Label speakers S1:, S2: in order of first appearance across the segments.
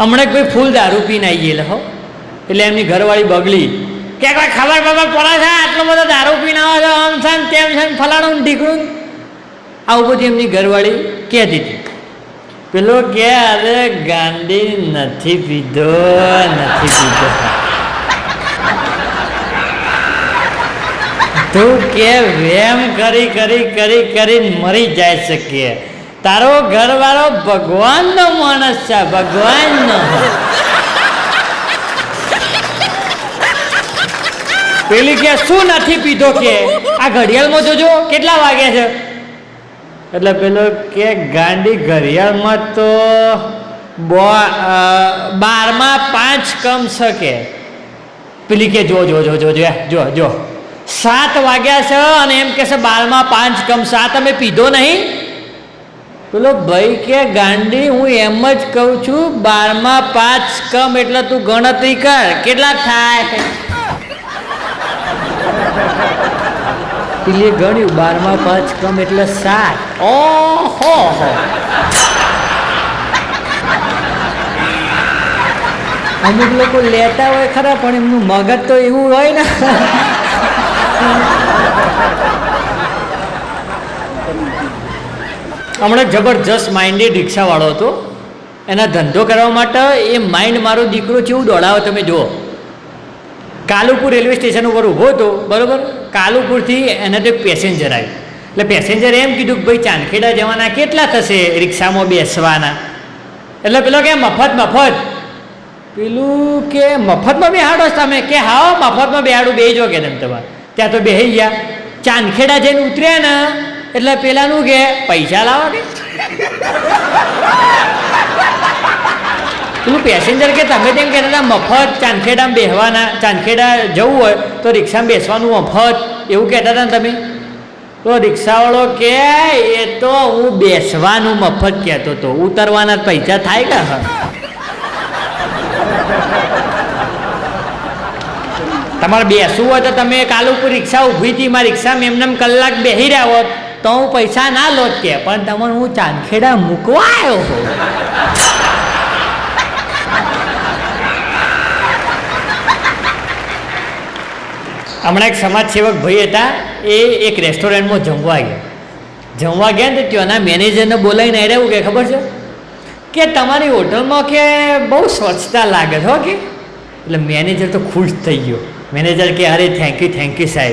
S1: હમણાં કોઈ ફૂલ દારૂ પીને આવી ગયેલા હો. એટલે એમની ઘરવાળી બગલી કે કોઈ ખબર ખબર પડે છે, આટલો બધો દારૂ પીને આવે છે, આમ છે તેમ છે ફલાણું ઢીકણું આવું બધું એમની ઘરવાળી કહેતી હતી. પેલો કે, અરે ગાંડી નથી પીધો નથી પીધો. તું કે, વેમ કરી કરી કરી કરી મરી જાય શકીએ તારો ઘરવાળો ભગવાનનો માણસ છે, ભગવાનનો. પેલી કે, શું નથી પીધો કે? આ ઘડિયાળમાં જોજો, કેટલા વાગ્યા છે? એટલે પેલો કે, ગાંડી ઘડિયાળમાં તો બારમાં પાંચ કમ શકે. પેલી કે, જો જો જો જો જો જો સાત વાગ્યા છે અને એમ કે છે બારમાં પાંચ કમ સાત અમે પીધો નહીં? પેલો ભાઈ કે ગાંડી હું એમ જ કહું છું બારમાં પાંચ કમ એટલે તું ગણતરી કર. કેટલા થાય? પેલી ગણ્યું બારમાં પાંચ કમ એટલે સાત. ઓહો! હો અમુક લોકો લેતા હોય ખરા પણ એમનું મગજ તો એવું હોય ને. હમણાં જબરજસ્ત માઇન્ડેડ રિક્ષાવાળો હતો. એના ધંધો કરવા માટે એ માઇન્ડ મારો દીકરો કેવું દોડાવે, તમે જુઓ. કાલુપુર રેલવે સ્ટેશન ઉપર ઊભો હતો, બરાબર? કાલુપુરથી એને તો પેસેન્જર આવ્યું એટલે પેસેન્જરે એમ કીધું કે ભાઈ ચાંદખેડા જવાના કેટલા થશે રિક્ષામાં બેસવાના? એટલે પેલો કે મફત મફત. પેલું કે મફતમાં બેહાડો તમે? કે હા, મફતમાં બેહાડું બે જો કે તમે તમારે? ત્યાં તો બેહી ગયા. ચાંદખેડા જઈને ઉતર્યા ને એટલે પેલાનું કે, પૈસા લાવો કે? પેલું પેસેન્જર કે, તમે તેમ કહેતા હતા, મફત ચાંદખેડામાં બેસવાના ચાંદખેડા જવું હોય, તો રિક્ષામાં બેસવાનું મફત. એવું કહેતા હતા ને તમે? તો રિક્ષાવાળો કે, એ તો હું બેસવાનું મફત કહેતો હતો ઉતરવાના પૈસા થાય કે તમારે બેસવું હોય તો તમે કાલ ઉપર રિક્ષા ઊભી હતી મારી રિક્ષામાં એમને એમ કલાક બેસી રહ્યા હોત. તો હું પૈસા ના લોટ કે પણ તમને હું ચાંદખેડા મૂકવા આવ્યો છું હમણાં એક સમાજ સેવક ભાઈ હતા, એ એક રેસ્ટોરન્ટમાં જમવા ગયા. જમવા ગયા ને ત્યાંના મેનેજરને બોલાવીને આવ્યા એવું કે, ખબર છે? કે તમારી હોટલમાં કે બહુ સ્વચ્છતા લાગે છે કે? એટલે મેનેજર તો ખુશ થઈ ગયો. મેનેજર કે, અરે થેન્ક યુ થેન્ક યુ સાહેબ.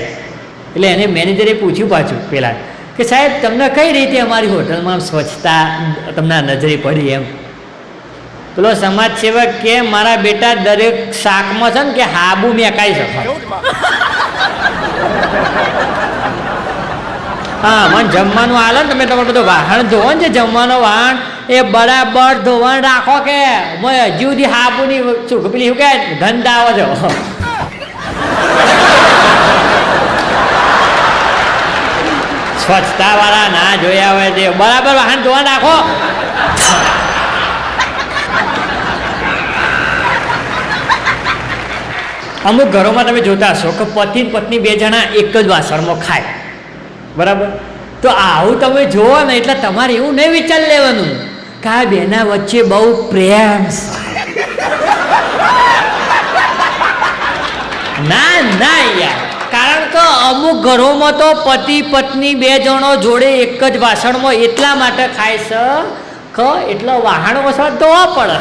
S1: એટલે એને મેનેજરે પૂછ્યું પાછું પેલા. કે સાહેબ, તમને કઈ રીતે અમારી હોટલમાં સ્વચ્છતા તમને નજરે પડી એમ? પેલો સમાજ સેવક કે, મારા બેટા દરેક શાકમાં છે ને કે હાબુ મેકાઈ શકે હા, મને જમવાનું હાલે ને તમે તમારું બધું વાહન ધોવો ને જે જમવાનો વાહન એ બરાબર ધોવાણ રાખો કે મેં હજી સુધી હાબુની શું પેલી શું કે ધંધા આવો છે. સ્વચ્છતા વાળા ના જોયા હોય તે. બરાબર, વાહન ધોવા નાખો. અમુક ઘરોમાં તમે જોતા હશો કે પતિ પત્ની બે જણા એક જ વાસણમાં ખાય. બરાબર? તો આવું તમે જોવો ને એટલે તમારે એવું નહીં વિચાર લેવાનું કે બેના વચ્ચે બહુ પ્રેમ ના ના યાર. કારણ કે અમુક ઘરોમાં તો પતિ, પત્ની બે જણો જોડે એક જ વાસણમાં એટલા માટે ખાય છે ખ એટલો વાહણ વસવા ધોવા પડે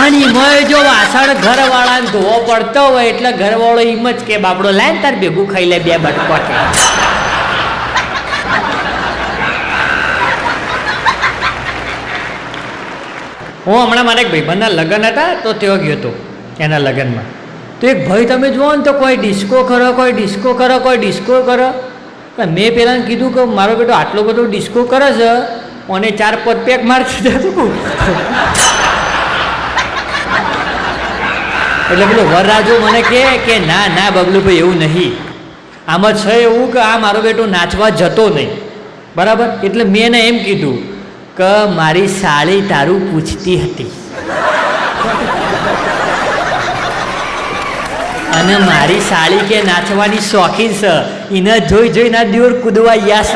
S1: અને એમાંય જો વાસણ ઘરવાળાને ધોવો પડતો હોય એટલે ઘરવાળો એમ જ કે, બાપડો, લાય તાર ભેગું ખાઈ લે બે બટકો હું હમણાં મારા એક ભાઈબંધના લગ્ન હતા, તો તેઓ ગયો હતો. એના લગ્નમાં. તો એક ભાઈ તમે જુઓ ને તો કોઈ ડિસ્કો કરો, કોઈ ડિસ્કો કરો, કોઈ ડિસ્કો કરો. મેં પહેલાં કીધું કે મારો બેટો આટલો બધો ડિસ્કો કરે છે અને ચાર પદ પેક મારતી જતું એટલે પેલો વરરાજો મને કહે કે, ના ના, બબલુભાઈ, એવું નહીં. આમાં છે એવું કે આ મારો બેટો નાચવા જતો નહીં. બરાબર? એટલે મેં એને એમ કીધું કે, મારી સાળી તારું પૂછતી હતી. અને મારી સાળી કે નાચવાની શોખીન છે એને જોઈ જોઈને દૂર કૂદવા યા સ.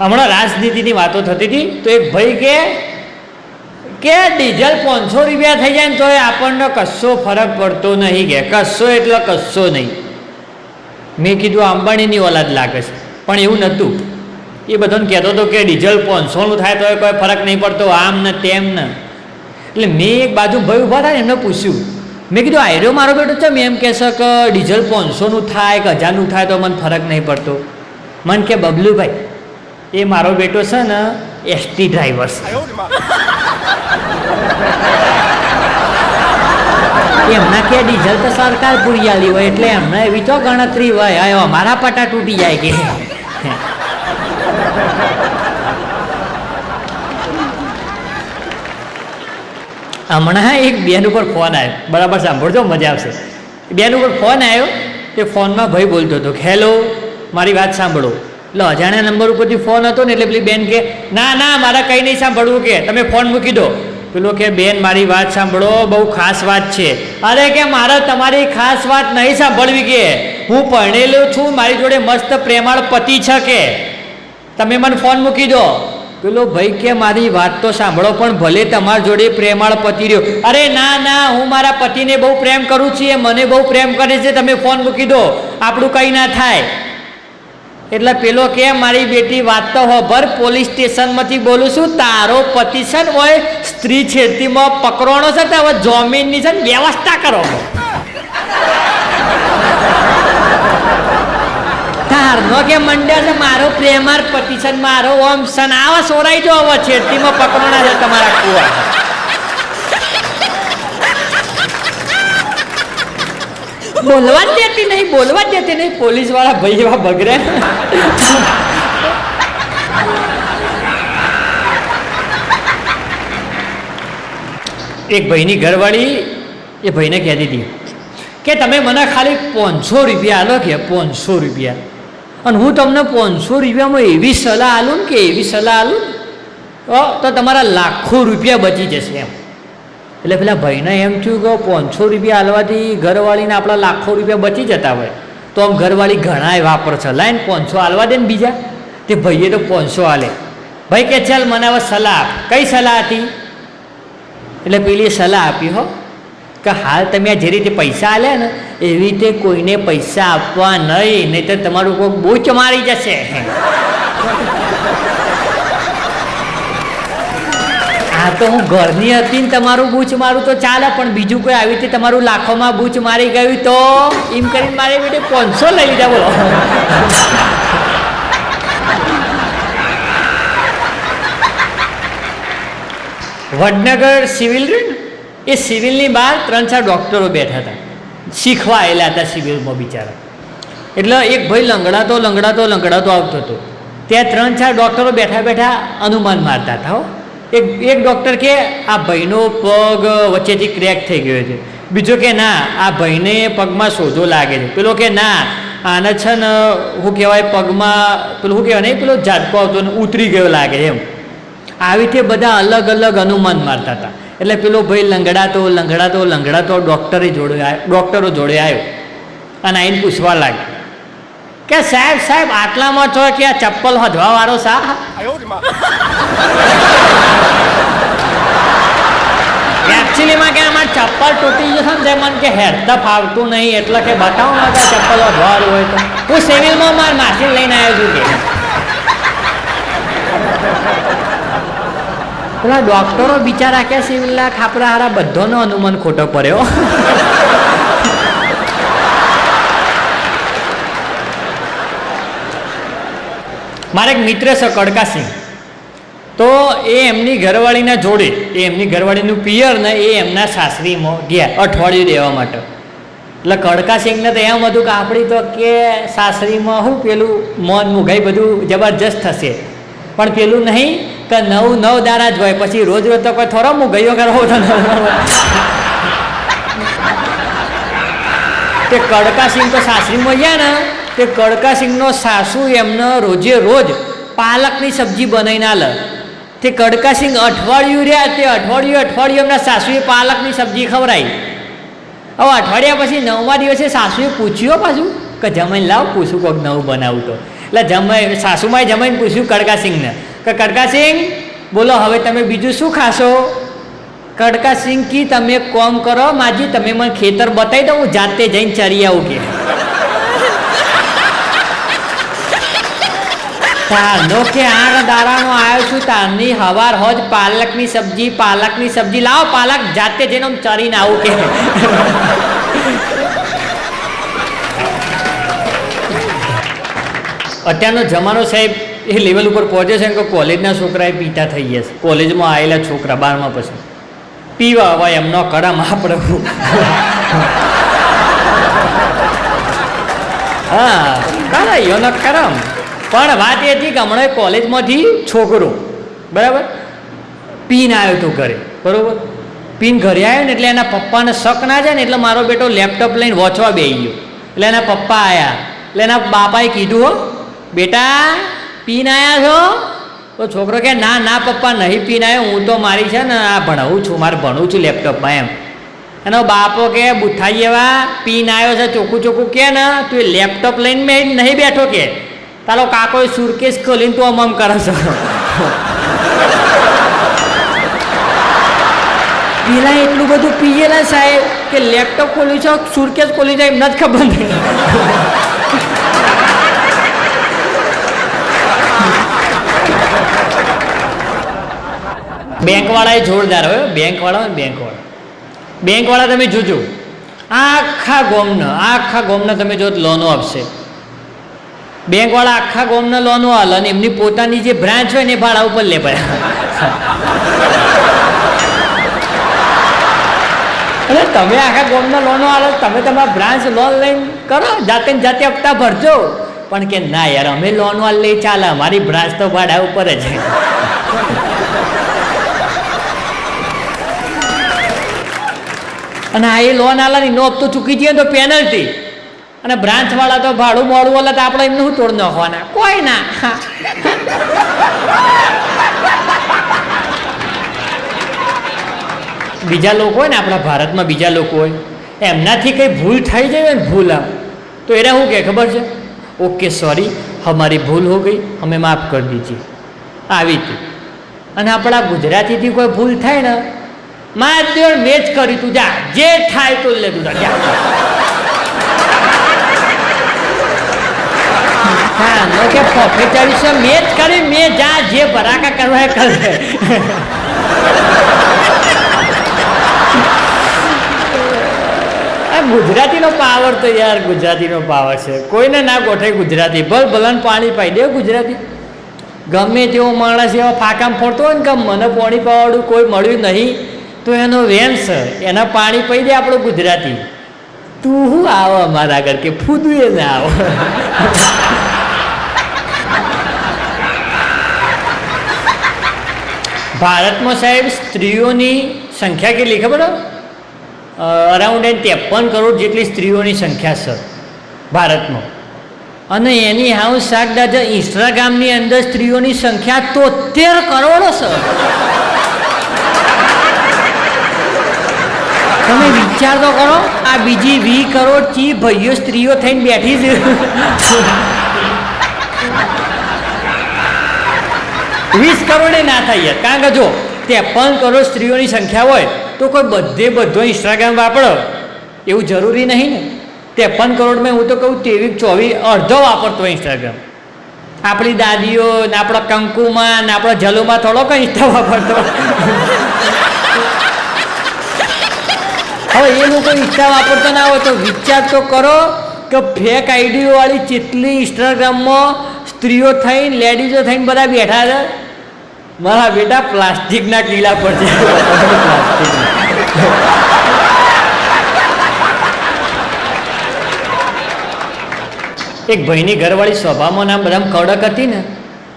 S1: હમણાં રાજનીતિની વાતો થતી હતી, તો એક ભાઈ કે કે ડીઝલ પાંચસો રૂપિયા થઈ જાય ને તો આપણને કશો ફરક પડતો નહીં કે, કશો એટલે કશો નહીં. મેં કીધું અંબાણીની ઓલાદ લાગે છે. પણ એવું નહોતું. એ બધાને કહેતો હતો કે ડીઝલ પાંચસોનું થાય તો કોઈ ફરક નહીં પડતો, આમ ને તેમ ને. એટલે મેં એક બાજુ ભાઈ ઊભા થાય એમને પૂછ્યું. મેં કીધું આયરો મારો બેટો છે મેં એમ કહેશે કે ડીઝલ પાંચસોનું થાય કે હજારનું થાય તો મને ફરક નહીં પડતો? મને કે, બબલુભાઈ, એ મારો બેટો છે ને એસટી ડ્રાઈવર એમના કે, ડીઝલ તો સરકાર પૂરી આલી હોય, એટલે એમને એવી તો ગણતરી હોય અમારા પટા તૂટી જાય કે. હમણાં એક બેન ઉપર ફોન આવ્યો. બરાબર સાંભળજો, મજા આવશે. બેન ઉપર ફોન આવ્યો તે ફોનમાં ભાઈ બોલતો હતો હેલો મારી વાત સાંભળો. એટલે અજાણ્યા નંબર ઉપરથી ફોન હતો ને એટલે પેલી બેન કે, ના ના, મારે કંઈ નહીં સાંભળવું કે, તમે ફોન મૂકી દો. પેલો કે, બેન, મારી વાત સાંભળો, બહુ ખાસ વાત છે. અરે, કે મારે તમારી ખાસ વાત નહીં સાંભળવી કે? હું પરણેલો છું, મારી જોડે મસ્ત પ્રેમાળ પતિ છે કે? તમે મને ફોન મૂકી દો. પેલો ભાઈ કે, મારી વાત તો સાંભળો, પણ ભલે તમારી જોડે પ્રેમાળ પતિ રહ્યો. અરે ના ના, હું મારા પતિને બહુ પ્રેમ કરું છું, એ મને બહુ પ્રેમ કરે છે, તમે ફોન મૂકી દો. આપણું કંઈ ના થાય. એટલે પેલો કે, મારી બેટી, વાત તો હોભર પોલીસ સ્ટેશનમાંથી બોલું છું, તારો પતિ છે ને હોય સ્ત્રી છેડતીમાં પકડવાનો છે, તો હવે જમીનની છે ને વ્યવસ્થા કરો. તારનો કે મંડ્યા છે, મારો પ્રેમાર પતિ છે મારો ઓમ સન આવા સોરાઈ જો હવે છેડતીમાં પકડવાના છે તમારા કુવા. બોલવા જ દેતી નહીં, બોલવા જ દેતી નહીં પોલીસવાળા ભાઈ એવા બગડે. એક ભાઈની ઘરવાળી એ ભાઈને કહેતી હતી કે તમે મને ખાલી પાંચસો રૂપિયા આલો કે પાંચસો રૂપિયા. અને હું તમને પાંચસો રૂપિયામાં એવી સલાહ આલું કે એવી સલાહ આલું તો તમારા લાખો રૂપિયા બચી જશે એમ. એટલે પેલા ભાઈને એમ થયું કે પાંચસો રૂપિયા હાલવાથી ઘરવાળીને આપણા લાખો રૂપિયા બચી જતા હોય. તો આમ ઘરવાળી ઘણાય વાપર છે લાઈન પાંચસો હાલવા દે ને બીજા. તે ભાઈએ તો પાંચસો હાલે ભાઈ કે ચાલ, મને હવે સલાહ આપ. કઈ સલાહ હતી? એટલે પેલી સલાહ આપી, હો. કે હાલ તમે આ જે રીતે પૈસા આલ્યા ને, એવી રીતે કોઈને પૈસા આપવા નહીં નહીં તો તમારું કોઈ બૂચ મારી જશે. હા તો હું ઘરની હતી ને તમારું બૂચ મારું તો ચાલે, પણ બીજું કોઈ આવી રીતે તમારું લાખોમાં બૂચ મારી ગયું તો એમ કરીને મારે બેટે પાંચસો લઈ બોલો. વડનગર સિવિલ એ સિવિલની બહાર ત્રણ ચાર ડૉક્ટરો બેઠા હતા. શીખવા આવેલા હતા સિવિલમાં બિચારા. એટલે એક ભાઈ લંગડાતો લંગડાતો લંગડાતો આવતો હતો. ત્યાં ત્રણ ચાર ડૉક્ટરો બેઠા બેઠા અનુમાન મારતા હતા હો. એક એક ડૉક્ટર કે, આ ભાઈનો પગ વચ્ચેથી ક્રેક થઈ ગયો છે. બીજો કે, ના, આ ભાઈને પગમાં સોજો લાગે છે. પેલો કે, ના, આને છે ને શું કહેવાય પગમાં, પેલું શું કહેવાય નહીં, પેલો ઝાટકો આવતો ને ઉતરી ગયો લાગે એમ. આવી રીતે બધા અલગ અલગ અનુમાન મારતા હતા. એટલે પેલો ભાઈ લંગડાતો લંગડાતો લંગડાતો ડૉક્ટરે જોડે ડૉક્ટરો જોડે આવ્યો અને આઈને પૂછવા લાગ્યો કે સાહેબ સાહેબ આટલામાં છો કે આ ચપ્પલ હધવા વાળો સા એકચ્યુઅલીમાં કે અમારે ચપ્પલ તૂટી જશે ને તે મને કે હેરતા ફાવતું નહીં એટલે કે બતાવો ને કે ચપ્પલ હધવાળું હોય તો. હું સિવિલમાં માર માસી લઈને આવ્યો છું કે. પેલા ડોક્ટરો બિચારા કે સિવિલના ખાપરા હારા બધાનો અનુમાન ખોટો પડ્યો. મારે એક મિત્ર છે, કડકાસિંહ. તો એ એમની ઘરવાળીના જોડે, એ એમની ઘરવાળીનું પિયર ને એ એમના સાસરીમાં ગયા, અઠવાડિયું દેવા માટે. એટલે કડકાસિંહને તો એમ હતું કે આપણી તો કે સાસરીમાં શું પેલું મોન મુગાઈ બધું જબરજસ્ત થશે. પણ પેલું નહીં કે નવ નવ દાણા જ હોય, પછી રોજ રોજ તો કોઈ થોડો મુગાઈઓ કરવો તો તે કડકાસિંહ તો સાસરીમાં ગયા ને તે કડકાસિંહનો સાસુ એમને રોજે રોજ પાલકની સબ્જી બનાવીને આલે. તે કડકાસિંહ અઠવાડિયું રહ્યા, તે અઠવાડિયું અઠવાડિયું એમના સાસુએ પાલકની સબ્જી ખવડાવી હવે અઠવાડિયા પછી નવમા દિવસે સાસુએ પૂછ્યું પાછું, કે જમીન લાવ, પૂછું કોઈક નવું બનાવું તો. એટલે જમાઈ, સાસુમાએ જમાઈને પૂછ્યું કડકાસિંહને કે, કડકાસિંહ, બોલો, હવે તમે બીજું શું ખાશો? કડકાસિંહ કી તમે કોમ કરો, માજી તમે મને ખેતર બતાવી દો હું જાતે જઈને ચરી આવું કે. તારનો કે આણ દારાનો આવ્યો છું તારની હવાર હોજ પાલકની સબ્જી પાલકની સબ્જી લાવો, પાલક જાતે જઈને ચરીને આવું કે. અત્યારનો જમાનો સાહેબ, એ લેવલ ઉપર પહોંચે છે કે કોલેજના છોકરાએ પીતા થઈ ગયા છે. કોલેજમાં આવેલા છોકરા, બારમા પછી. પીવા હવે એમનો કરમ મહાપ્રભુ. હા કરે એનો કરમ. પણ વાત એ હતી કે હમણાં કોલેજમાંથી છોકરો, બરાબર? પીન આવ્યો હતો ઘરે, બરાબર? પીન ઘરે આવ્યો ને એટલે એના પપ્પાને શક ના જાય ને એટલે મારો બેટો લેપટોપ લઈને વોચવા બેસી ગયો. એટલે એના પપ્પા આવ્યા એટલે એના બાપાએ કીધું, હો બેટા, પીન આવ્યા છો? તો છોકરો કે, ના ના, પપ્પા, નહીં પીન આવ્યો હું તો મારી છે ને, આ ભણાવું છું, મારે ભણું છું લેપટોપમાં એમ. એનો બાપો કે, બુથાઈ એવા, પીન આવ્યો છે, ચોખ્ખું ચોખ્ખું કે ને, તું લેપટોપ લઈને મેં નહીં બેઠો કે? તારો કાકો સુરકેસ ખોલીને તું આમ કરે છે. પેલા એટલું બધું પીએલા સાહેબ કે, લેપટોપ ખોલ્યું છે, સુરકેસ ખોલી છે એમ નથી ખબર નહીં બેંકવાળાએ જોરદાર હોય બેંકવાળા હોય બેંકવાળા. બેંકવાળા તમે જોજો. આખા ગોમના આખા ગોમના તમે જો લોનો આપશે. બેંકવાળા આખા ગોમના લોનો હાલ અને એમની પોતાની જે બ્રાન્ચ હોય ને એ ભાડા ઉપર લે પડે. તમે આખા ગોમના લોનો હાલો તમે તમારા બ્રાન્ચ લોન લઈને કરો, જાતે જાતે હપ્તા ભરજો. પણ કે ના યાર, અમે લોન વાળ લઈ ચાલે, અમારી બ્રાન્ચ તો ભાડા ઉપર જ. અને આ એ લોન આલાની નો હપ્તો ચૂકી જઈએ તો પેનલ્ટી અને બ્રાન્ચ વાળા તો ભાડું મોડું વાળા તો આપણે એમને શું તોડ નાખવાના? કોઈ ના. બીજા લોકો હોય ને, આપણા ભારતમાં બીજા લોકો હોય, એમનાથી કંઈ ભૂલ થઈ જાય ને ભૂલ આ તો એને શું કહે ખબર છે? ઓકે સોરી હમારી ભૂલ હો ગઈ, અમે માફ કરી દીધી. આવી હતી અને આપણા ગુજરાતીથી કોઈ ભૂલ થાય ને માર મેચ કરી તું જા. જે થાય તો લે તું જા. હા, નો કે પોફેચારી છે, મેચ કરી, મેં જા, જે ભરાકા કરવા કરે. ગુજરાતીનો પાવર તો યાર, ગુજરાતીનો પાવર છે. કોઈને ના ગોઠે ગુજરાતી. ભલ ભલન પાણી પાઈ દે ગુજરાતી. ગમે તેવો માણસ એવા ફાકામ ફરતો હોય ને કે મને પાણી પાવાળું કોઈ મળ્યું નહીં. તો એનો વેન્સ એના પાણી પી દે આપણો ગુજરાતી. તું હું આવો અમારા આગળ કે ફૂદું એ ના આવો. ભારતમાં સાહેબ સ્ત્રીઓની સંખ્યા કેટલી, ખબર અરાઉન્ડ એન ત્રેપન કરોડ જેટલી સ્ત્રીઓની સંખ્યા છે ભારતમાં. અને એની હાઉસ શાક દાદા ઇન્સ્ટાગ્રામની અંદર સ્ત્રીઓની સંખ્યા તોતેર કરોડ છે તમે વિચાર તો કરો, આ બીજી વી કરોડ ચી ભાઈઓ સ્ત્રીઓ થઈને બેઠી છે. વીસ કરોડે ના થાય. કારણ કે જો ત્રેપન કરોડ સ્ત્રીઓની સંખ્યા હોય, તો કોઈ બધે બધો ઇન્સ્ટાગ્રામ વાપરો. એવું જરૂરી નહીં ને. ત્રેપન કરોડમાં હું તો કહું ત્રેવીસ, ચોવીસ અડધો વાપરતો ઇન્સ્ટાગ્રામ આપણી દાદીઓ ને આપણા કંકુમાં ને આપણા જલોમાં થોડો કંઈ ઇન્સ્ટા વાપરતો. હવે એ લોકો ઇન્સ્ટા વાપરતા ના હોય તો વિચાર તો કરો કે ફેક આઈડીઓ વાળી જેટલી ઇન્સ્ટાગ્રામમાં સ્ત્રીઓ થઈને લેડીઝો થઈને બધા બેઠા છે. મારા બેટા પ્લાસ્ટિકના કીલા પર છે એક ભાઈની ઘરવાળી સ્વભાવમાં નામ બધા કડક હતી ને,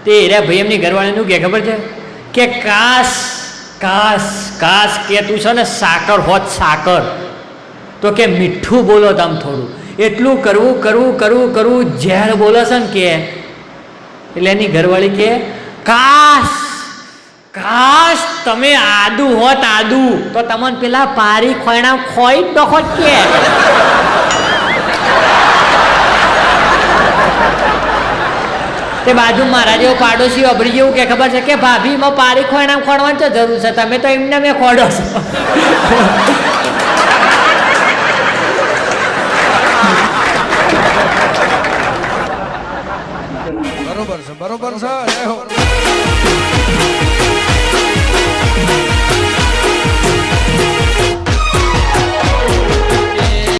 S1: તે એરા ભાઈ એમની ઘરવાળીનું કે ખબર છે? કે કાશ કાશ કાશ કે તું છે ને સાકર હોત સાકર. તો કે મીઠું બોલો તમ થોડું. એટલું કરવું કરવું કરવું કરવું ઝેર બોલો છે ને કે, એટલે એની ઘરવાળી કે કાશ કાશ તમે આદુ હોત આદુ. તો તમને પેલા પારી ખોયણા ખોઈ જ નખો કે. તે બાજુ મારા જેવો પાડોશી અભરી જેવું કે ખબર છે કે ભાભી માં પારી ખોયણા ખોડવાની તો જરૂર છે. તમે તો એમને મેં ખોડો છો.
S2: બરોબર છે બરોબર છે.